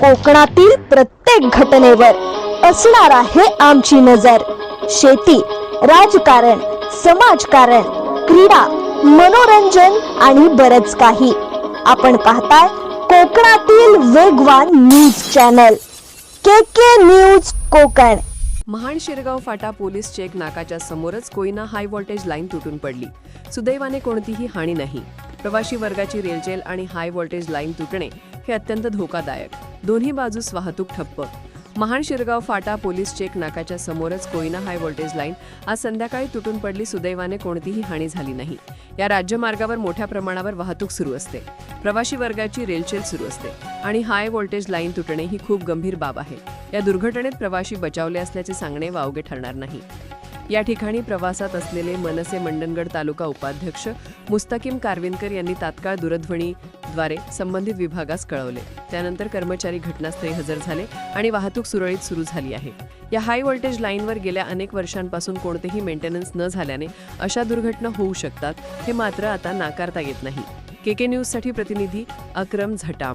कोकणातील प्रत्येक घटनेवर असणार आहे आमची नजर. शेती राजकारण समाजकारण क्रीडा मनोरंजन आणि बरच काही. आपण पाहताय कोकणातील वेगवान news channel. K K news Konkan. Mahan Shirgaon फाटा पोलीस चेक नाकाच्या समोरच कोयना हाय व्होल्टेज लाईन तुटून पडली. सुदैवाने कोणतीही हानी नाही. प्रवाशी वर्गाची रेलचेल आणि हाय व्होल्टेज लाईन तुटणे हे अत्यंत धोकादायक. दोन्ही बाजूस वाहतूक ठप्प. महान शिरगाव फाटा पोलीस चेक नाकाच्या समोरच कोयना हाय व्होल्टेज लाईन आज संध्याकाळी तुटून पडली. सुदैवाने कोणतीही हानी झाली नाही. या राज्यमार्गावर मोठ्या प्रमाणावर वाहतूक सुरू असते. प्रवाशी वर्गाची रेलचेल सुरू असते आणि हाय व्होल्टेज लाईन तुटणे ही खूप गंभीर बाब आहे. या दुर्घटनेत प्रवाशी बचावले असल्याचे सांगणे वावगे ठरणार नाही. या ठिकाणी प्रवासात असलेले मनसे मंडणगड तालुका उपाध्यक्ष मुस्तकीम कारविनकर यांनी तात्काळ दूरध्वनी द्वारे संबंधित विभागास कळवले. त्यानंतर कर्मचारी घटनास्थळी हजर झाले आणि वाहतूक सुरळीत सुरू झाली आहे. या हाय व्होल्टेज लाईनवर गेल्या अनेक वर्षांपासून कोणतेही मेंटेनन्स न झाल्याने अशा दुर्घटना होऊ शकतात हे मात्र आता नाकारता येत नाही. के के न्यूजसाठी प्रतिनिधी अक्रम झटाम.